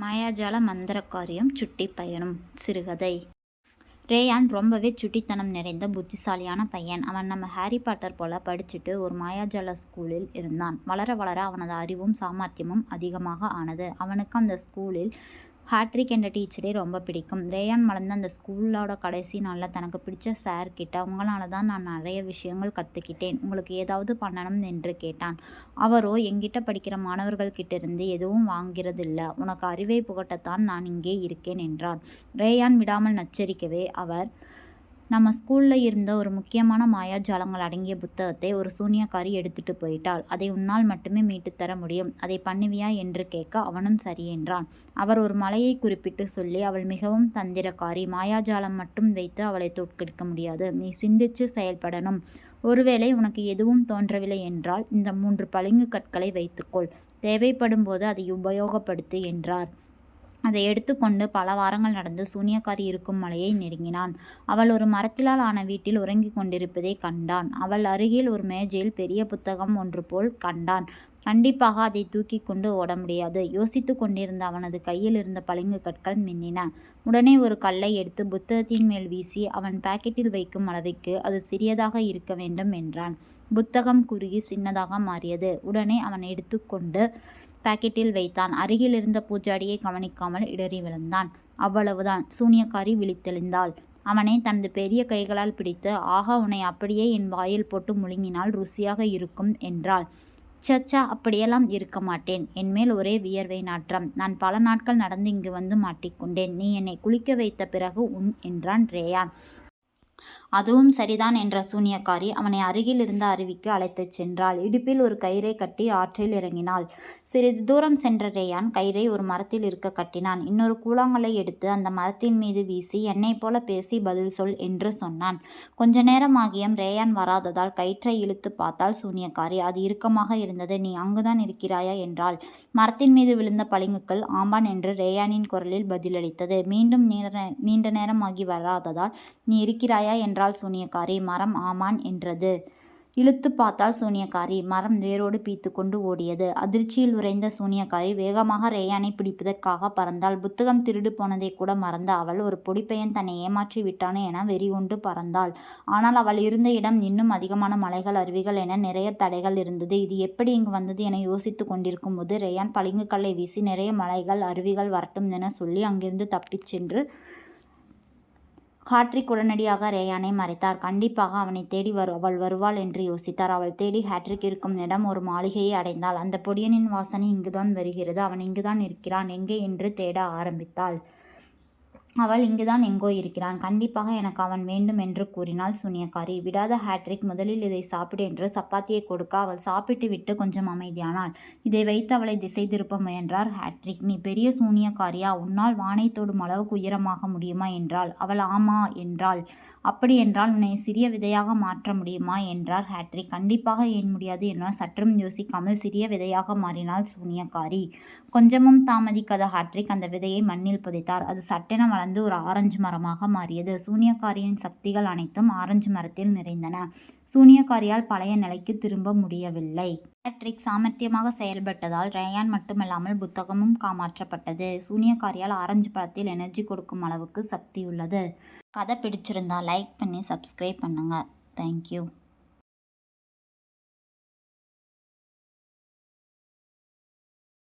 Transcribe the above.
மாயாஜால மந்திரக்காரியம் சுட்டி பயணம் சிறுகதை. ரேயான் ரொம்பவே சுட்டித்தனம் நிறைந்த புத்திசாலியான பையன். அவன் நம்ம ஹாரி பாட்டர் போல படிச்சுட்டு ஒரு மாயாஜால ஸ்கூலில் இருந்தான். வளர வளர அவனது அறிவும் சாமர்த்தியமும் அதிகமாக ஆனது. அவனுக்கு அந்த ஸ்கூலில் ஹாட்ரிக் என்ற டீச்சரே ரொம்ப பிடிக்கும். ரேயான் மலர்ந்த அந்த ஸ்கூலோட கடைசி நாளில் தனக்கு பிடிச்ச சார் கிட்ட உங்களால் தான் நான் நிறைய விஷயங்கள் கற்றுக்கிட்டேன் உங்களுக்கு ஏதாவது பண்ணணும் என்று கேட்டான். அவரோ எங்கிட்ட படிக்கிற மாணவர்கள் கிட்ட இருந்து எதுவும் வாங்கிறதில்ல. உனக்கு அறிவை புகட்டத்தான் நான் இங்கே இருக்கேன் என்றார். ரேயான் விடாமல் நச்சரிக்கவே அவர் நம்ம ஸ்கூலில் இருந்த ஒரு முக்கியமான மாயாஜாலங்கள் அடங்கிய புத்தகத்தை ஒரு சூனியக்காரி எடுத்துட்டு போயிட்டாள். அதை உன்னால் மட்டுமே மீட்டு தர முடியும். அதை பண்ணுவியா என்று கேட்க அவனும் சரி என்றான். அவர் ஒரு மலையை குறிப்பிட்டு சொல்லி அவள் மிகவும் தந்திரக்காரி. மாயாஜாலம் மட்டும் வைத்து அவளை தோற்கடிக்க முடியாது. நீ சிந்திச்சு செயல்படணும். ஒருவேளை உனக்கு எதுவும் தோன்றவில்லை என்றால் இந்த மூன்று பளிங்கு கற்களை வைத்துக்கொள். தேவைப்படும் போது அதை உபயோகப்படுத்து என்றார். அதை எடுத்துக்கொண்டு பல வாரங்கள் நடந்து சூனியக்காரி இருக்கும் மலையை நெருங்கினான். அவள் ஒரு மரத்திலால் ஆன வீட்டில் உறங்கிக் கொண்டிருப்பதை கண்டான். அவள் அருகில் ஒரு மேஜையில் பெரிய புத்தகம் ஒன்று போல் கண்டான். கண்டிப்பாக அதை தூக்கி கொண்டு ஓட முடியாது. யோசித்து கொண்டிருந்த அவனது கையில் இருந்த பளிங்கு கற்கள் மின்னின. உடனே ஒரு கல்லை எடுத்து புத்தகத்தின் மேல் வீசி அவன் பாக்கெட்டில் வைக்கும் அளவுக்கு அது சிறியதாக இருக்க வேண்டும் என்றான். புத்தகம் குறுகி சின்னதாக மாறியது. உடனே அவன் எடுத்துக்கொண்டு பாக்கெட்டில் வைத்தான். அருகில் இருந்த பூஜாடியை கவனிக்காமல் இடறி விழுந்தான். அவ்வளவுதான். சூனியக்காரி விழித்தெழுந்தாள். அவனை தனது பெரிய கைகளால் பிடித்து ஆகா உன்னை அப்படியே என் வாயில் போட்டு முழுங்கினால் ருசியாக இருக்கும் என்றாள். சச்சா அப்படியெல்லாம் இருக்க மாட்டேன். என்மேல் ஒரே வியர்வை நாற்றம். நான் பல நாட்கள் நடந்து இங்கு வந்து மாட்டிக்கொண்டேன். நீ என்னை குளிக்க வைத்த பிறகு உன் என்றான் ரேயான். அதுவும் சரிதான் என்ற சூனியக்காரி அவனை அருகில் இருந்த அருவிக்கு அழைத்துச் சென்றாள். இடுப்பில் ஒரு கயிறை கட்டி ஆற்றில் இறங்கினாள். சிறிது தூரம் சென்ற ரேயான் கயிறை ஒரு மரத்தில் இருக்க கட்டினான். இன்னொரு கூழாங்கலை எடுத்து அந்த மரத்தின் மீது வீசி என்னை போல பேசி பதில் சொல் என்று சொன்னான். கொஞ்ச நேரம் ஆகியும் ரேயான் வராததால் கயிற்றை இழுத்து பார்த்தால் சூனியக்காரி. அது இறுக்கமாக இருந்தது. நீ அங்குதான் இருக்கிறாயா? என்றாள். மரத்தின் மீது விழுந்த பளிங்குக்கள் ஆம்பான் என்று ரேயானின் குரலில் பதிலளித்தது. மீண்டும் நீண்ட நேரமாகி வராததால் நீ இருக்கிறாயா? என்ற என்றாள் சூனியக்காரி. மரம் ஆமான் என்றது. இழுத்து பார்த்தால் சூனியக்காரி. மரம் வேரோடு பீத்து கொண்டு ஓடியது. அதிர்ச்சியில் உறைந்த சூனியக்காரி வேகமாக ரேயானை பிடிப்பதற்காக பறந்தாள். புத்தகம் திருடு போனதை கூட மறந்த அவள் ஒரு பொடிப்பையன் தன்னை ஏமாற்றி விட்டானே என வெறிகொண்டு பறந்தாள். ஆனால் அவள் இருந்த இடம் இன்னும் அதிகமான மலைகள் அருவிகள் என நிறைய தடைகள் இருந்தது. இது எப்படி இங்கு வந்தது என யோசித்து கொண்டிருக்கும் போது ரேயான் பளிங்கு கல்லை வீசி நிறைய மலைகள் அருவிகள் வரட்டும் என சொல்லி அங்கிருந்து தப்பிச் சென்று ஹாட்ரிக் உடனடியாக ரேயானை மறைத்தார். கண்டிப்பாக அவனை தேடி வரு அவள் வருவாள் என்று யோசித்தார். அவள் தேடி ஹாட்ரிக் இருக்கும் இடம் ஒரு மாளிகையை அடைந்தாள். அந்த பொடியனின் வாசனை இங்குதான் வருகிறது. அவன் இங்குதான் இருக்கிறான். எங்கே என்று தேட ஆரம்பித்தாள். அவள் இங்குதான் எங்கோ இருக்கிறான். கண்டிப்பாக எனக்கு அவன் வேண்டும் என்று கூறினாள் சூனியக்காரி. விடாத ஹேட்ரிக் முதலில் இதை சாப்பிடு என்று சப்பாத்தியை கொடுக்க அவள் சாப்பிட்டு விட்டு கொஞ்சம் அமைதியானாள். இதை வைத்து அவளை திசை திருப்ப முயன்றார் ஹேட்ரிக். நீ பெரிய சூனியக்காரியா? உன்னால் வானை தொடும் அளவுக்கு உயரமாக முடியுமா என்றாள். அவள் ஆமா என்றாள். அப்படி என்றால் உன்னை சிறிய விதையாக மாற்ற முடியுமா என்றார் ஹேட்ரிக். கண்டிப்பாக ஏன் முடியாது என சற்றும் யோசிக்காமல் சிறிய விதையாக மாறினாள் சூனியக்காரி. கொஞ்சமும் தாமதிக்காத ஹேட்ரிக் அந்த விதையை மண்ணில் புதைத்தார். அது சட்டென வளர்ந்து ஒரு ஆரஞ்சு மரமாக மாறியது. சூனியக்காரியின் சக்திகள் அனைத்தும் ஆரஞ்சு மரத்தில் நிறைந்தன. சூனியக்காரியால் பழைய நிலைக்கு திரும்ப முடியவில்லை. பேட்ரிக் சாமர்த்தியமாக செயல்பட்டதால் ரேயான் மட்டுமல்லாமல் புத்தகமும் காமாற்றப்பட்டது. சூனியக்காரியால் ஆரஞ்சு பழத்தில் எனர்ஜி கொடுக்கும் அளவுக்கு சக்தி உள்ளது. கதை பிடிச்சிருந்தா லைக் பண்ணி சப்ஸ்கிரைப் பண்ணுங்கள் தேங்க்யூ.